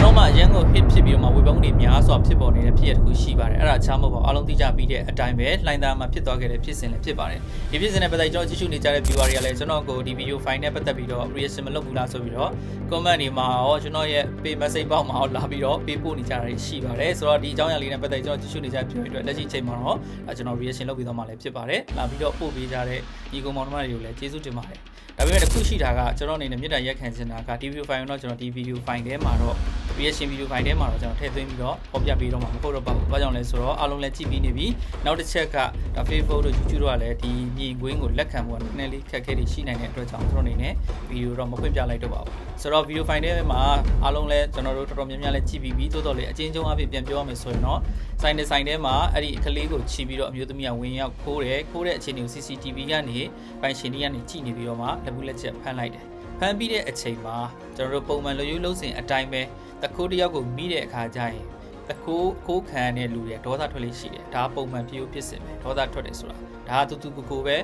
တော့မှအရန်ကို hit ဖြစ်ပြီးတော့မှဝေပုံးတွေများစွာဖြစ်ပေါ်နေတဲ့ဖြစ်ရတစ်ခုရှိပါတယ်အဲ့ဒါချားမဟုတ်ပါဘူးအားလုံးသိကြပြီးတဲ့အတိုင်းပဲလှိုင်းသားမှာဖြစ်သွားခဲ့တဲ့ဖြစ်စဉ်လည်းဖြစ်ပါတယ်ဒီဖြစ်စဉ်နဲ့ပတ်သက်ကျွန်တော်ကြည့်ရှုနေကြတဲ့ viewer တွေကလည်းကျွန်တော်ကိုဒီ video file နဲ့ပတ်သက်ပြီးတော့ reaction မလုပ်ဘူးလားဆိုပြီးတော့ comment တွေမှာရောကျွန်တော်ရဲ့ pay message ပေါက်မှာရောလာပြီးတော့ပေးပို့နေကြတာရှိပါတယ်ဆိုတော့ဒီအကြောင်းအရာလေးနဲ့ပတ်သက်ကျွန်တော်ကြည့်ရှုနေကြတဲ့ viewer တွေအတွက်လက်ရှိချိန်မှာတော့အဲကျွန်တော် reaction လုပ်ပြီးတော့မှလည်းဖြစ်ပါတယ်လာပြီးတော့ပို့ပေးကြတဲ့ဒီကောင်မောင်နှမတွေကိုလည်းကျေးဇူးတင်ပါတယ်ဒါပေမဲ့တစ်ခုရှိတာကကျွန်တော်အနေနဲ့မြေတားရက်ခံချင်တာကဒီ video file တော့ကျွန်တော်ဒီ video file ထဲမှာတော့ reaction video file ထဲမှာတော့ကျွန်တော်ထည့်သွင်းပြီးတော့ပေါ်ပြပေးတော့မှာမဟုတ်တော့ပါဘူး။ဘာကြောင့်လဲဆိုတော့အားလုံးလည်းကြည့်ပြီးနေပြီ။နောက်တစ်ချက်ကဒါ Facebook တို့ YouTube တို့ကလည်းဒီမြင်ကွင်းကိုလက်ခံဖို့နည်းနည်းလေးခက်ခဲတွေရှိနိုင်တဲ့အတွက်ကြောင့်ကျွန်တော်အနေနဲ့ဗီဒီယိုတော့မဖွင့်ပြလိုက်တော့ပါဘူး။ဆိုတော့ video file ထဲမှာအားလုံးလည်းကျွန်တော်တို့တော်တော်များများလည်းကြည့်ပြီးပြီ။သို့တော်လည်းအချင်းချင်းအဖြစ်ပြန်ပြောရမယ်ဆိုရင်တော့ဆိုင်တဲ့ဆိုင်ထဲမှာအဲ့ဒီကလေးကိုခြီးပြီးတော့အမျိုးသမီးကဝင်ရောက်ခိုးတယ်။ခိုးတဲ့အခြေအနေကို CCTV ကနေပိုင်ရှင်တွေကနေကြည့်နေပြီးတော့မှလက်ဘူးလက်ချက်ဖမ်းလိုက်တယ်။ဖမ်းပြီးတဲ့အချိန်မှာကျွန်တော်တို့ပုံမှန်လူယူလုံးစဉ်အတိုင်းပဲ တခိုးတစ်ယောက်ကိုမိတဲ့အခါကျရင်တခိုးခိုးခံတဲ့လူတွေဒေါသထွက်လေးရှိတယ်ဒါပုံမှန်ဖြစ်ဖြစ်စင်ပဲဒေါသထွက်တယ်ဆိုတာဒါကတူတူကိုကိုပဲ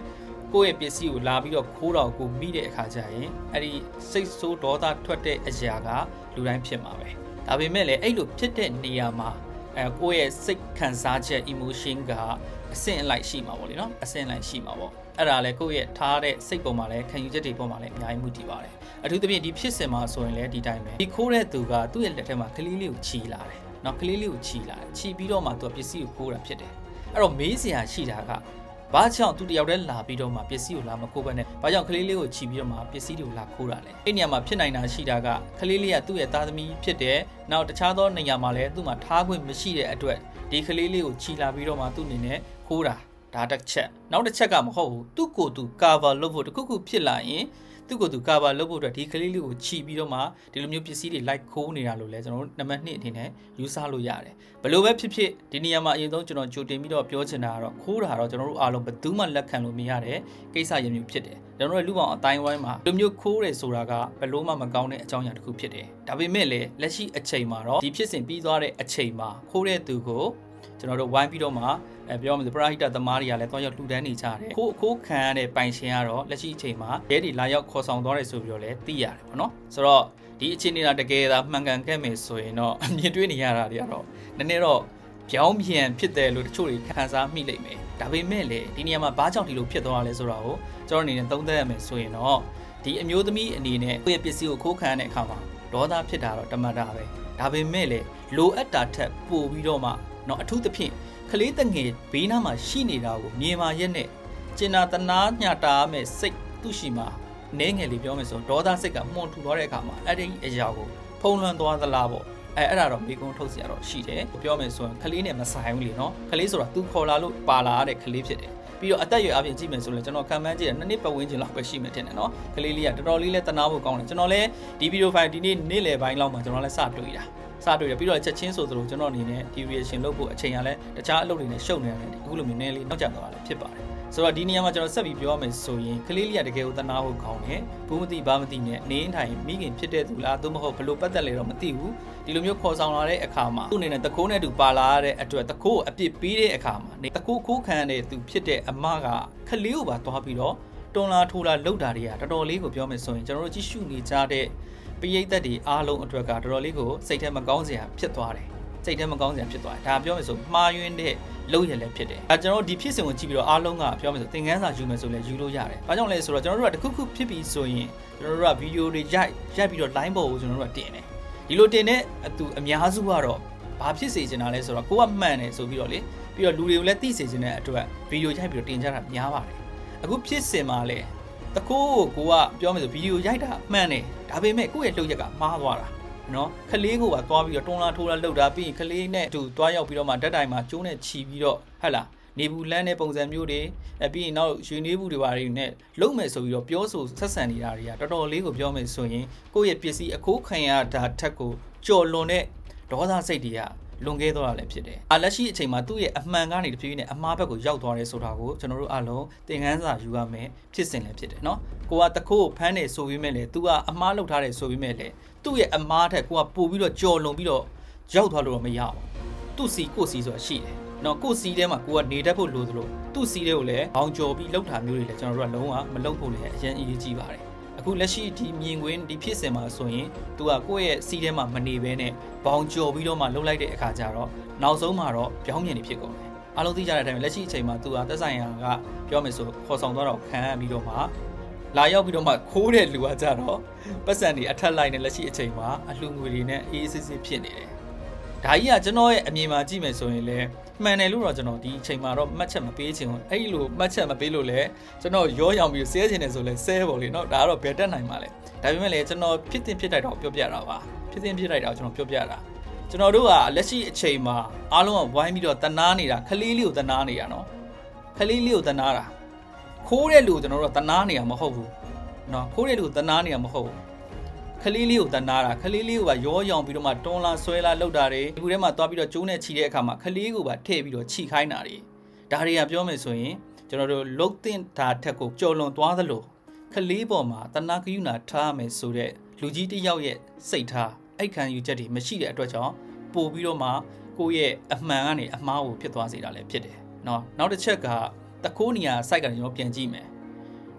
ကိုယ့်ရဲ့ပစ္စည်းကိုလာပြီးတော့ခိုးတော့ကိုမိတဲ့အခါကျရင်အဲ့ဒီစိတ်ဆိုးဒေါသထွက်တဲ့အရာကလူတိုင်းဖြစ်မှာပဲဒါပေမဲ့လည်းအဲ့လိုဖြစ်တဲ့နေရာမှာအဲကိုယ့်ရဲ့စိတ်ခံစားချက် emotion ကအဆင့်အလိုက်ရှိမှာပေါ့လေနော်အဆင့်အလိုက်ရှိမှာပေါ့ အဲ့ဒါလည်းကိုယ့်ရဲ့ထားတဲ့စိတ်ပေါ်မှာလည်းခံယူချက်တွေပေါ်မှာလည်းအများကြီးမှုတည်ပါတယ်အထူးသဖြင့်ဒီဖြစ်စဉ်မှာဆိုရင်လည်းဒီတိုင်းပဲဒီခိုးတဲ့သူကသူ့ရဲ့လက်ထက်မှာကလေးလေးကိုချီလာတယ်နော်ကလေးလေးကိုချီလာတယ်ချီပြီးတော့မှသူကပစ္စည်းကိုခိုးတာဖြစ်တယ်အဲ့တော့မေးစရာရှိတာကဘာကြောင့်သူတယောက်တည်းလာပြီးတော့မှပစ္စည်းကိုလာမခိုးဘဲနဲ့ဘာကြောင့်ကလေးလေးကိုချီပြီးတော့မှပစ္စည်းတွေကိုလာခိုးတာလဲအဲ့နေရာမှာဖြစ်နိုင်တာရှိတာကကလေးလေးကသူ့ရဲ့သားသမီးဖြစ်တယ်နောက်တခြားသောနေရာမှာလည်းသူ့မှာထားခွင့်မရှိတဲ့အတွက်ဒီကလေးလေးကိုချီလာပြီးတော့မှသူ့အနေနဲ့ခိုးတာ ဒါတစ်ချက်နောက်တစ်ချက်ကမဟုတ်ဘူးသူ့ကိုယ်သူ cover လုပ်ဖို့တခုခုဖြစ်လာရင်သူ့ကိုယ်သူ cover လုပ်ဖို့အတွက်ဒီကလေးလေးကိုခြီပြီးတော့မှဒီလိုမျိုးပစ္စည်းတွေ like ခိုးနေတာလို့လဲကျွန်တော်တို့နံပါတ်1အနေနဲ့ယူဆလို့ရတယ်ဘယ်လိုပဲဖြစ်ဖြစ်ဒီနေရာမှာအရင်ဆုံးကျွန်တော်ကြိုတင်ပြီးတော့ပြောချင်တာကတော့ခိုးတာတော့ကျွန်တော်တို့အားလုံးဘယ်သူမှလက်ခံလို့မရတဲ့ကိစ္စရပ်မျိုးဖြစ်တယ်ကျွန်တော်တို့လူပေါင်းအတိုင်းဝိုင်းမှာဒီလိုမျိုးခိုးတယ်ဆိုတာကဘယ်လို့မှမကောင်းတဲ့အကြောင်းအရာတစ်ခုဖြစ်တယ်ဒါပေမဲ့လည်းလက်ရှိအချိန်မှာတော့ဒီဖြစ်စဉ်ပြီးသွားတဲ့အချိန်မှာခိုးတဲ့သူကိုကျွန်တော်တို့ဝိုင်းပြီးတော့မှ အဲပြောမှဆိုပရာဟိတသမားတွေကလည်းတော့ရောက်လှူဒန်းနေကြတယ်ခိုးခိုးခံရတဲ့ပိုင်ရှင်ကတော့လက်ရှိအချိန်မှာရဲတွေလာရောက်ခေါ်ဆောင်သွားတယ်ဆိုပြီးတော့လည်းသိရတယ်ပေါ့နော်ဆိုတော့ဒီအခြေအနေကတကယ်သာမှန်ကန်ခဲ့မယ်ဆိုရင်တော့အမြင်တွေ့နေရတာတွေကတော့နည်းနည်းတော့ပြောင်းပြန်ဖြစ်တယ်လို့တချို့တွေခံစားမိလိမ့်မယ်ဒါပေမဲ့လေဒီနေရာမှာဘာကြောင့်ဒီလိုဖြစ်သွားရလဲဆိုတာကိုကျွန်တော်အနေနဲ့သုံးသပ်ရမယ်ဆိုရင်တော့ဒီအမျိုးသမီးအနေနဲ့ကိုယ့်ရဲ့ပစ္စည်းကိုခိုးခံရတဲ့အခါမှာဒေါသဖြစ်တာတော့တမန်တာပဲဒါပေမဲ့လေလိုအပ်တာထက်ပိုပြီးတော့မှเนาะအထူးသဖြင့် ကလေးတငယ်ဘေးနားမှာရှိနေတာကိုမြင်မာရက်နဲ့ကျင်နာတနာညတာမဲ့စိတ်သူ့ရှိမှာနဲငယ်လေးပြောမယ်ဆိုဒေါသစိတ်ကမှုန်ထူသွားတဲ့အခါမှာအဲ့ဒီအရာကိုဖုံးလွှမ်းသွားသလားပေါ့အဲအဲ့ဒါတော့မိကုန်းထုတ်เสียတော့ရှိတယ်ပြောမယ်ဆိုရင်ကလေးနဲ့မဆိုင်ဘူးလေနော်ကလေးဆိုတာ तू ခေါ်လာလို့ပါလာတဲ့ကလေးဖြစ်တယ်ပြီးတော့အသက်အရွယ်အပြင်ကြည့်မယ်ဆိုရင်ကျွန်တော်ခံမှန်းကြည့်တယ်နှစ်နှစ်ပတ်ဝန်းကျင်လောက်ပဲရှိမှတင်တယ်နော်ကလေးလေးကတော်တော်လေးလဲတနာဖို့ကောင်းတယ်ကျွန်တော်လဲဒီဗီဒီယိုဖိုင်ဒီနေ့နေ့လယ်ပိုင်းလောက်မှာကျွန်တော်လဲစတွေ့တာ စတွေ့တယ်ပြီးတော့ချက်ချင်းဆိုသလိုကျွန်တော်အနေနဲ့ဒီ reaction လုပ်ဖို့အချိန်ရလဲတခြားအလုပ်တွေနဲ့ရှုပ်နေတယ်အခုလိုမျိုးနည်းလေးနောက်ကျသွားတာဖြစ်ပါတယ်ဆိုတော့ဒီနေရာမှာကျွန်တော်ဆက်ပြီးပြောရမယ်ဆိုရင်ကလေးလေးကတကယ်ကိုတနာဖို့ကောင်းတယ်ဘူးမသိဘာမသိနဲ့နေထိုင်မိခင်ဖြစ်တဲ့သူလားသို့မဟုတ်ဘလို့ပတ်သက်လဲတော့မသိဘူးဒီလိုမျိုးခေါ်ဆောင်လာတဲ့အခါမှာသူ့အနေနဲ့တကိုးနဲ့တူပါလာတဲ့အတွက်တကိုးကိုအပြစ်ပေးတဲ့အခါမှာတကိုးခိုးခံတဲ့သူဖြစ်တဲ့အမကကလေးကိုပါသွားပြီးတော့တွန်လာထိုးလာလှုပ်တာတွေကတော်တော်လေးကိုပြောမယ်ဆိုရင်ကျွန်တော်တို့ကြည့်ရှုနေကြတဲ့ ပရိသတ်တွေအားလုံးအတွက်ကတော်တော်လေးကိုစိတ်ထဲမကောင်းစရာဖြစ်သွားတယ်စိတ်ထဲမကောင်းစရာဖြစ်သွားတယ်ဒါပြောမယ်ဆိုမှားယွင်းတဲ့လုပ်ရလည်းဖြစ်တယ်အဲကျွန်တော်တို့ဒီဖြစ်စဉ်ကိုကြည့်ပြီးတော့အားလုံးကပြောမယ်ဆိုသင်ခန်းစာယူမယ်ဆိုလည်းယူလို့ရတယ်ဘာကြောင့်လဲဆိုတော့ကျွန်တော်တို့ကတခုခုဖြစ်ပြီးဆိုရင်ကျွန်တော်တို့ကဗီဒီယိုတွေရိုက်ရိုက်ပြီးတော့ line ပေါ်ကိုကျွန်တော်တို့ကတင်တယ်ဒီလိုတင်တဲ့အသူအများစုကတော့ဘာဖြစ်စေချင်တာလဲဆိုတော့ကိုကမှန်တယ်ဆိုပြီးတော့လေပြီးတော့လူတွေကိုလည်းသိစေချင်တဲ့အတွက်ဗီဒီယိုရိုက်ပြီးတော့တင်ကြတာများပါတယ်အခုဖြစ်စဉ်မှာလေ တကိုးကိုကိုကပြောမယ်ဆိုဗီဒီယိုရိုက်တာမှန်တယ်ဒါပေမဲ့ကိုယ့်ရဲ့လှုပ်ရက်ကမှားသွားတာနော်ခလေးကိုပါသွားပြီးတော့တွန်းလာထိုးလာလှုပ်တာပြီးရင်ခလေးနဲ့အတူသွားရောက်ပြီးတော့မှဓာတ်တိုင်မှာကျိုးနဲ့ခြီပြီးတော့ဟဟလားနေဘူးလန်းတဲ့ပုံစံမျိုးတွေအပြီးရင်နောက်ရွှေနေဘူးတွေပါတွေနဲ့လုံမယ်ဆိုပြီးတော့ပြောဆိုဆက်ဆံနေတာတွေကတော်တော်လေးကိုပြောမယ်ဆိုရင်ကိုယ့်ရဲ့ပစ္စည်းအခိုးခံရတာထက်ကိုကြော်လွန်တဲ့ဒေါသစိတ်တွေက လွန်ခဲ့သွားတာလည်းဖြစ်တယ်။အလက်ရှိအချိန်မှာသူ့ရဲ့အမှန်ကနေတဖြည်းဖြည်းနဲ့အမှားဘက်ကိုရောက်သွားတယ်ဆိုတာကိုကျွန်တော်တို့အလုံးသင်ခန်းစာယူရမယ်ဖြစ်စဉ်လည်းဖြစ်တယ်နော်။ကိုကတခိုးကိုဖမ်းနေဆိုပြီးမဲ့လေ तू ကအမှားလုပ်ထားတယ်ဆိုပြီးမဲ့လေသူ့ရဲ့အမားထက်ကိုကပို့ပြီးတော့ကြော်လွန်ပြီးတော့ရောက်သွားလို့တော့မရဘူး။သူ့စီကိုစီဆိုတာရှိတယ်။နော်ကိုစီထဲမှာကိုကနေတတ်ဖို့လိုသလိုသူ့စီတွေကိုလည်းဘောင်ကြော်ပြီးလှုပ်တာမျိုးတွေလည်းကျွန်တော်တို့ကလုံးဝမလုပ်ဖို့လည်းအရင်အရေးကြီးပါတယ်။ အခုအခုလက်ရှိဒီမြင်ကွင်းဒီဖြစ်စဉ်မှာဆိုရင် तू ကကိုယ့်ရဲ့စီးထဲမှာမနေဘဲနဲ့ဘောင်ကျော်ပြီးတော့မှလှုပ်လိုက်တဲ့အခါကျတော့နောက်ဆုံးမှာတော့ပြောင်းမြင်နေဖြစ်ကုန်တယ်အားလုံးသိကြတဲ့အတိုင်းပဲလက်ရှိအချိန်မှာ तू ကသက်ဆိုင်ရာကပြောမယ်ဆိုခေါ်ဆောင်သွားတော့ခံရပြီးတော့မှလာရောက်ပြီးတော့မှခိုးတဲ့လူကကြတော့ပတ်စံတွေအထက်လိုက်နဲ့လက်ရှိအချိန်မှာအလှငွေတွေနဲ့အေးအေးဆေးဆေးဖြစ်နေတယ်ဒါကြီးကကျွန်တော်ရဲ့အမြင်မှာကြည့်မယ်ဆိုရင်လည်း မှန်တယ်လို့တော့ကျွန်တော်ဒီအချိန်မှာတော့မှတ်ချက်မပေးချင်ဘူးအဲ့လိုမှတ်ချက်မပေးလို့လည်းကျွန်တော်ရောရောင်ပြီးဆဲချင်တယ်ဆိုလဲဆဲပေါ့လေနော်ဒါကတော့ဘယ်တက်နိုင်မှာလဲဒါပေမဲ့လည်းကျွန်တော်ဖြစ်တင်ဖြစ်တိုက်တော့ပြောပြတာပါဖြစ်တင်ဖြစ်တိုက်တော့ကျွန်တော်ပြောပြတာကျွန်တော်တို့ကလက်ရှိအချိန်မှာအားလုံးကဝိုင်းပြီးတော့တနာနေတာခလေးလေးကိုတနာနေတာနော်ခလေးလေးကိုတနာတာခိုးတဲ့လူကိုကျွန်တော်တို့ကတနာနေတာမဟုတ်ဘူးနော်ခိုးတဲ့လူကိုတနာနေတာမဟုတ်ဘူး ခလေးလေးကိုတနာတာခလေးလေးကိုပါရောရောင်ပြီးတော့မှတွန်းလာဆွဲလာလောက်တာတွေဒီခုထဲမှာသွားပြီးတော့ကျိုးနဲ့ခြိတဲ့အခါမှာခလေးကိုပါထည့်ပြီးတော့ခြိခိုင်းတာတွေဒါတွေကပြောမယ်ဆိုရင်ကျွန်တော်တို့လုတ်တင်တာထက်ကိုကြော်လွန်သွားသလိုခလေးပေါ်မှာတနာကယူနာထားမယ်ဆိုတဲ့လူကြီးတစ်ယောက်ရဲ့စိတ်ထားအိတ်ခံယူချက်တွေမရှိတဲ့အတွက်ကြောင့်ပို့ပြီးတော့မှကိုယ့်ရဲ့အမှန်ကနေအမှားကိုဖြစ်သွားစေတာလည်းဖြစ်တယ်เนาะနောက်တစ်ချက်ကတခိုးနေရာ site ကနေကျွန်တော်ပြန်ကြည့်မယ်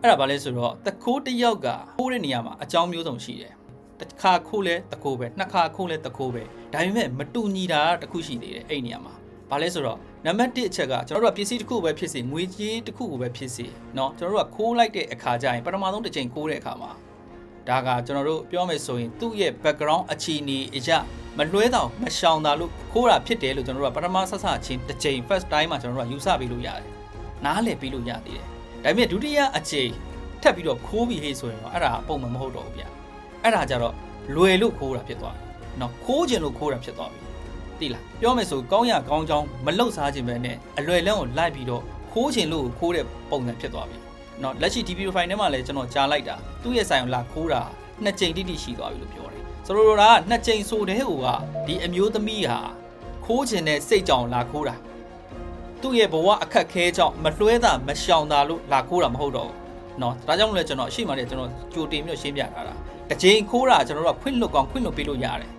အဲ့ဒါဘာလဲဆိုတော့တခိုးတစ်ယောက်ကခိုးတဲ့နေရာမှာအကြောင်းမျိုးစုံရှိတယ် တစ်ခါခိုးလဲတကိုးပဲနှစ်ခါခိုးလဲတကိုးပဲဒါပေမဲ့မတူညီတာတစ်ခုရှိသေးတယ်အဲ့ဒီနေရာမှာဘာလဲဆိုတော့နံပါတ်1အချက်ကကျွန်တော်တို့ကပစ္စည်းတစ်ခုပဲဖြစ်စေငွေကြေးတစ်ခုကိုပဲဖြစ်စေเนาะကျွန်တော်တို့ကခိုးလိုက်တဲ့အခါကျရင်ပထမဆုံးတစ်ချိန်ခိုးတဲ့အခါမှာဒါကကျွန်တော်တို့ပြောမယ်ဆိုရင်သူ့ရဲ့ background အခြေအနေအရာမလွဲတော့မရှောင်တာလို့ခိုးတာဖြစ်တယ်လို့ကျွန်တော်တို့ကပထမဆက်ဆချင်းတစ်ချိန် first time မှာကျွန်တော်တို့ကယူဆပေးလို့ရတယ်နားလည်ပေးလို့ရသေးတယ်ဒါပေမဲ့ဒုတိယအချိန်ထပ်ပြီးတော့ခိုးပြီးဟေးဆိုရင်တော့အဲ့ဒါပုံမှန်မဟုတ်တော့ဘူးဗျ အဲ့ဒါကြတော့လွယ်လို့ခိုးတာဖြစ်သွားပြီ။နော်ခိုးခြင်းလို့ခိုးတာဖြစ်သွားပြီ။သိလားပြောမယ်ဆိုကောင်းရကောင်းချောင်းမလှုပ်စားခြင်းပဲနဲ့အလွယ်လန်းကိုလိုက်ပြီးတော့ခိုးခြင်းလို့ခိုးတဲ့ပုံစံဖြစ်သွားပြီ။နော်လက်ရှိ DP file ထဲမှာလည်းကျွန်တော်ကြားလိုက်တာသူ့ရဲ့ဆိုင်ကိုလာခိုးတာနှစ်ကြိမ်တိတိရှိသွားပြီလို့ပြောတယ်။ဆိုလိုတာကနှစ်ကြိမ်ဆိုတဲ့ဟိုကဒီအမျိုးသမီးဟာခိုးခြင်းနဲ့စိတ်ကြောင်လာခိုးတာသူ့ရဲ့ဘဝအခက်ခဲကြောင့်မလွှဲတာမရှောင်တာလို့လာခိုးတာမဟုတ်တော့ဘူးနော်ဒါကြောင့်လည်းကျွန်တော်အရှိမှလည်းကျွန်တော်ကြိုတင်ပြီးတော့ရှင်းပြထားတာ တစ်ချိန်ခိုးတာကျွန်တော်တို့ကခွင့်လွတ်ကောင်းခွင့်လွတ်ပေးလို့ရတယ်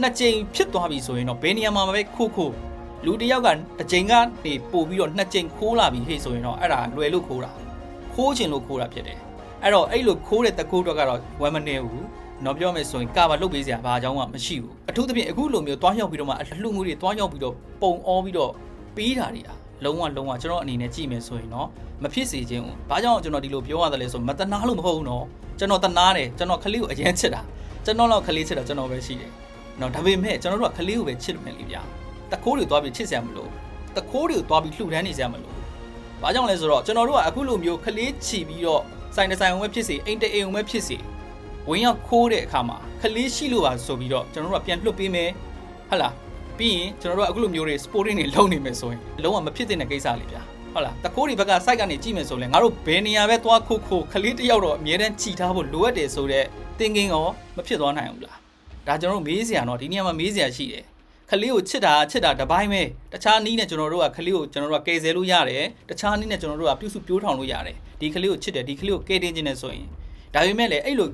နှစ်ချိန်ဖြစ်သွားပြီဆိုရင်တော့ဘယ်နေရာမှာပဲခိုးခိုးလူတစ်ယောက်ကတစ်ချိန်ကနေပို့ပြီးတော့နှစ်ချိန်ခိုးလာပြီဟေ့ဆိုရင်တော့အဲ့ဒါလွယ်လို့ခိုးတာခိုးချင်လို့ခိုးတာဖြစ်တယ်အဲ့တော့အဲ့လိုခိုးတဲ့တကူတော့ကတော့ဝမ်းမနေဘူးနော်ပြောမယ်ဆိုရင်ကာဘာလုတ်ပေးစရာဘာအကြောင်းမှမရှိဘူးအထူးသဖြင့်အခုလိုမျိုးတွားရောက်ပြီးတော့မှအလှငွေတွေတွားရောက်ပြီးတော့ပုံအောပြီးတော့ပေးတာတွေอ่ะ လုံးဝလုံးဝကျွန်တော်အနေနဲ့ကြည့်မယ်ဆိုရင်တော့မဖြစ်စေခြင်းဘူး။ဘာကြောင့်ကျွန်တော်ဒီလိုပြောရတယ်လဲဆိုမတနာလို့မဟုတ်ဘူးနော်။ကျွန်တော်တနာတယ်ကျွန်တော်ခလေးကိုအရင်ချစ်တာ။ကျွန်တော်တော့ခလေးချစ်တာကျွန်တော်ပဲရှိတယ်။နော်ဒါပေမဲ့ကျွန်တော်တို့ကခလေးကိုပဲချစ်မယ်လေဗျာ။တခိုးတွေသွားပြီးချစ်စရာမလို။တခိုးတွေကိုသွားပြီးလှူဒန်းနေစရာမလို။ဘာကြောင့်လဲဆိုတော့ကျွန်တော်တို့ကအခုလိုမျိုးခလေးချီပြီးတော့စိုင်တဆိုင်အောင်ပဲဖြစ်စေအိမ်တအိမ်အောင်ပဲဖြစ်စေဝင်ရောက်ခိုးတဲ့အခါမှာခလေးရှိလို့ပါဆိုပြီးတော့ကျွန်တော်တို့ကပြန်လွတ်ပေးမယ်ဟုတ်လား ပြီးရင်ကျွန်တော်တို့ကအခုလိုမျိုးတွေ sporting တွေလုပ်နေမယ်ဆိုရင်လုံးဝမဖြစ်သင့်တဲ့ကိစ္စလေးဗျာဟုတ်လားတကိုးတွေဘက်က site ကနေကြည့်မယ်ဆိုရင်ငါတို့ဘယ်နေရာပဲသွားခုခုခလေးတစ်ယောက်တော့အမြဲတမ်းခြိထားဖို့လိုအပ်တယ်ဆိုတော့တင်ကင်းရောမဖြစ်သွားနိုင်ဘူးလားဒါကျွန်တော်တို့မေးစရာတော့ဒီနေရာမှာမေးစရာရှိတယ်ခလေးကိုချစ်တာချစ်တာတပိုင်းပဲတခြားနည်းနဲ့ကျွန်တော်တို့ကခလေးကိုကျွန်တော်တို့ကကယ်ဆယ်လို့ရတယ်တခြားနည်းနဲ့ကျွန်တော်တို့ကပြုစုပြိုးထောင်လို့ရတယ်ဒီခလေးကိုချစ်တယ်ဒီခလေးကိုကယ်တင်ခြင်းနဲ့ဆိုရင်ဒါပေမဲ့လည်းအဲ့လို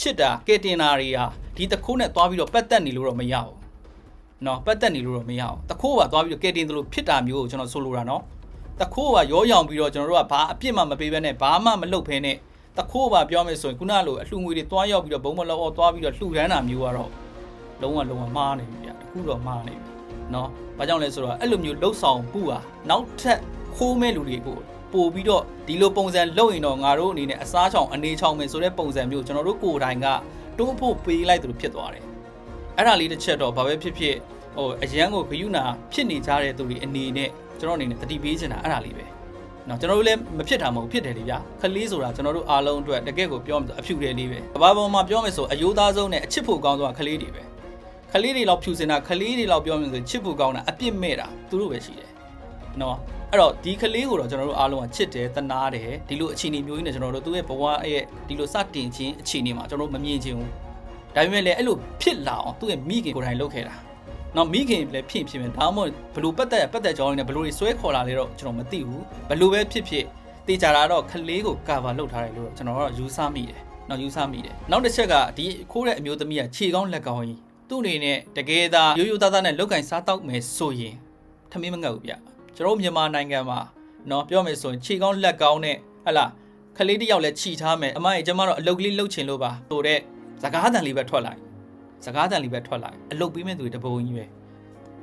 ချစ်တာကယ်တင်တာတွေဟာဒီတခိုးနဲ့သွားပြီးတော့ပတ်သက်နေလို့တော့မရဘူး နော်ပတ်သက်နေလို့တော့မရအောင်တခိုးပါသွားပြီးတော့ကဲတင်သလိုဖြစ်တာမျိုးကိုကျွန်တော်ဆိုလိုတာနော်တခိုးပါရောရောင်ပြီးတော့ကျွန်တော်တို့ကဘာအပြစ်မှမပေးဘဲနဲ့ဘာမှမလုပ်ဖဲနဲ့တခိုးပါပြောမယ်ဆိုရင်ခုနလိုအလှငွေတွေသွားရောက်ပြီးတော့ဘုံမလောအောသွားပြီးတော့လှူဒန်းတာမျိုးကတော့လုံးဝလုံးဝမှားနေပြီဗျတခုတော့မှားနေပြီနော်ဘာကြောင့်လဲဆိုတော့အဲ့လိုမျိုးလှုပ်ဆောင်ပူဟာနောက်ထပ်ခိုးမဲ့လူတွေကိုပို့ပြီးတော့ဒီလိုပုံစံလုပ်ရင်တော့ငါတို့အနေနဲ့အစားချောင်အနေချောင်မယ်ဆိုတဲ့ပုံစံမျိုးကျွန်တော်တို့ကိုယ်တိုင်ကတိုးဖို့ပေးလိုက်သလိုဖြစ်သွားတယ်အဲ့ဒါလေးတစ်ချက်တော့ဘာပဲဖြစ်ဖြစ် ဟိုအရန်ကိုဂယုဏဖြစ်နေကြတဲ့သူတွေအနေနဲ့ကျွန်တော်အနေနဲ့တတိပေးချင်တာအဲ့ဒါလေးပဲเนาะကျွန်တော်တို့လည်းမဖြစ်တာမဟုတ်ဖြစ်တယ်လေဗျာခလေးဆိုတာကျွန်တော်တို့အားလုံးအတွက်တကယ့်ကိုပြောမှဆိုအဖြူတယ်လေးပဲကဘာပေါ်မှာပြောမယ်ဆိုအယိုးသားဆုံးနဲ့အချစ်ဖို့ကောင်းဆုံးကခလေးတွေပဲခလေးတွေလောက်ဖြူစင်တာခလေးတွေလောက်ပြောမယ်ဆိုချစ်ဖို့ကောင်းတာအပြစ်မဲ့တာသူတို့ပဲရှိတယ်เนาะအဲ့တော့ဒီကလေးကိုတော့ကျွန်တော်တို့အားလုံးကချစ်တယ်တနာတယ်ဒီလိုအခြေအနေမျိုးကြီးနဲ့ကျွန်တော်တို့သူ့ရဲ့ဘဝရဲ့ဒီလိုစတင်ခြင်းအခြေအနေမှာကျွန်တော်တို့မမြင်ချင်ဘူးဒါပေမဲ့လည်းအဲ့လိုဖြစ်လာအောင်သူ့ရဲ့မိခင်ကိုယ်တိုင်လုပ်ခဲ့တာ နော်မိခင်လည်းဖြစ်ဖြစ်မယ်ဒါမှမဟုတ်ဘလို့ပတ်သက်ပတ်သက်ကြောင်းနေဘလို့တွေဆွဲခေါ်လာလေတော့ကျွန်တော်မသိဘူးဘလို့ပဲဖြစ်ဖြစ်တေချာတာတော့ခလေးကိုကာဗာလုပ်ထားတယ်လို့ကျွန်တော်ကတော့ယူဆမိတယ်နော်ယူဆမိတယ်နောက်တစ်ချက်ကဒီခိုးတဲ့အမျိုးသမီးကခြေကောင်းလက်ကောင်းကြီးသူ့အနေနဲ့တကယ်သာရိုးရိုးသားသားနဲ့လောက်ကင်စားတောက်မယ်ဆိုရင်ထမင်းမငတ်ဘူးဗျကျွန်တော်မြန်မာနိုင်ငံမှာနော်ပြောမယ်ဆိုရင်ခြေကောင်းလက်ကောင်းနဲ့ဟလာခလေးတစ်ယောက်လည်းခြိထားမယ်အမကြီးကျမတို့အလုတ်ကလေးလှုပ်ချင်လို့ပါဆိုတော့စကားတန်လေးပဲထွက်လိုက် စကားတန်လေးပဲထွက်လိုက်အလုတ်ပြီးမဲ့သူတွေတပုံကြီးပဲ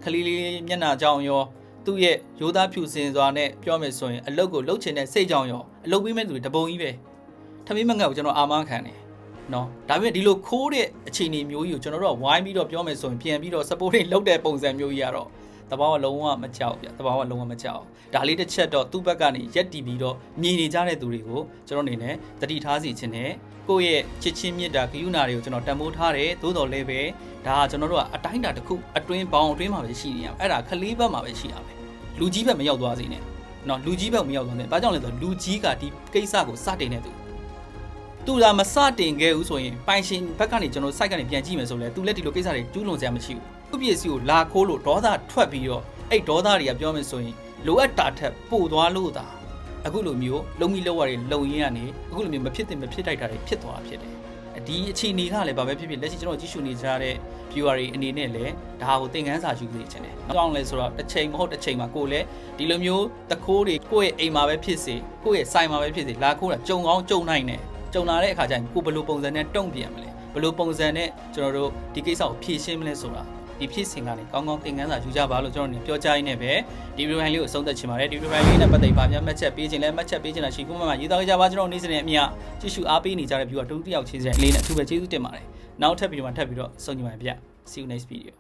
ခလေးလေးမျက်နှာကြောင်ရောသူ့ရဲ့ရိုးသားဖြူစင်စွာနဲ့ပြောမယ်ဆိုရင်အလုတ်ကိုလှုပ်ချင်တဲ့စိတ်ကြောင်ရောအလုတ်ပြီးမဲ့သူတွေတပုံကြီးပဲထမင်းမငတ်ကိုကျွန်တော်အာမခံတယ်နော်ဒါပေမဲ့ဒီလိုခိုးတဲ့အခြေအနေမျိုးကြီးကိုကျွန်တော်တို့ကဝိုင်းပြီးတော့ပြောမယ်ဆိုရင်ပြန်ပြီးတော့ supporting လုပ်တဲ့ပုံစံမျိုးကြီးကတော့ တဘာဝလုံးဝမကြောက်ဗျတဘာဝလုံးဝမကြောက်ဒါလေးတစ်ချက်တော့သူ့ဘက်ကနေရက်တီပြီးတော့မြင်နေကြတဲ့သူတွေကိုကျွန်တော်အနေနဲ့တတိထားစီခြင်းနဲ့ကိုယ့်ရဲ့ချစ်ချင်းမြတ်တာဂယုဏတွေကိုကျွန်တော်တန်ဖိုးထားတယ်သို့တော်လည်းပဲဒါကကျွန်တော်တို့ကအတိုင်းအတာတစ်ခုအတွင်းပေါင်းအတွင်းမှာပဲရှိနေရမယ်အဲ့ဒါခလေးဘက်မှာပဲရှိရမယ်လူကြီးဘက်မရောက်သွားစေနဲ့နော်လူကြီးဘက်မရောက်သွားနဲ့ဘာကြောင့်လဲဆိုတော့လူကြီးကဒီကိစ္စကိုစတင်နေသူသူလာမစတင်ခဲ့ဘူးဆိုရင်ပိုင်ရှင်ဘက်ကနေကျွန်တော် site ကနေပြန်ကြည့်မယ်ဆိုလဲသူလက်ဒီလိုကိစ္စတွေကျူးလွန်စရာမရှိဘူး သူ့ပစ္စည်းကိုလာခိုးလို့ဒေါသထွက်ပြီးတော့အဲ့ဒေါသတွေကပြောမယ်ဆိုရင်လိုအပ်တာထက်ပို့သွားလို့သာအခုလိုမျိုးလုံမီလောက်ရတွေလုံရင်းကနေအခုလိုမျိုးမဖြစ်တင်မဖြစ်တိုက်တာတွေဖြစ်သွားဖြစ်တယ်ဒီအခြေအနေကလည်းဘာပဲဖြစ်ဖြစ်လက်ရှိကျွန်တော်ကြည့်ရှုနေကြတဲ့ viewer တွေအနေနဲ့လည်းဒါကိုသင်ခန်းစာယူနေချင်တယ်။ကြောင်းလဲဆိုတော့တစ်ချိန်မဟုတ်တစ်ချိန်မှာကိုယ်လည်းဒီလိုမျိုးတခိုးတွေကိုယ့်ရဲ့အိမ်မှာပဲဖြစ်စေကိုယ့်ရဲ့ဆိုင်မှာပဲဖြစ်စေလာခိုးတာကြုံကောင်းကြုံနိုင်တယ်။ကြုံလာတဲ့အခါကျရင်ကိုယ်ဘယ်လိုပုံစံနဲ့တုံ့ပြန်မလဲဘယ်လိုပုံစံနဲ့ကျွန်တော်တို့ဒီကိစ္စကိုဖြေရှင်းမလဲဆိုတာ ဒီဖြစ်စဉ်ကနေကောင်းကောင်းသင်ခန်းစာယူကြပါလို့ကျွန်တော်နေပြောကြားရင်းနဲ့ပဲဒီ review လေးကိုဆုံးသက်ချင်ပါတယ်ဒီ review လေးနဲ့ပတ်သက်ပါများမှတ်ချက်ပေးခြင်းလဲမှတ်ချက်ပေးခြင်းလားရှိခုမှမှရေးသားကြပါကျွန်တော်နေ့စဉ်နဲ့အမြကြည့်ရှုအားပေးနေကြတဲ့ viewer တူတူတယောက်ချင်းစတဲ့လေးနဲ့အထူးပဲကျေးဇူးတင်ပါတယ်နောက်ထပ်ဗီဒီယိုမှာထပ်ပြီးတော့ဆုံကြပါဗျ see you next video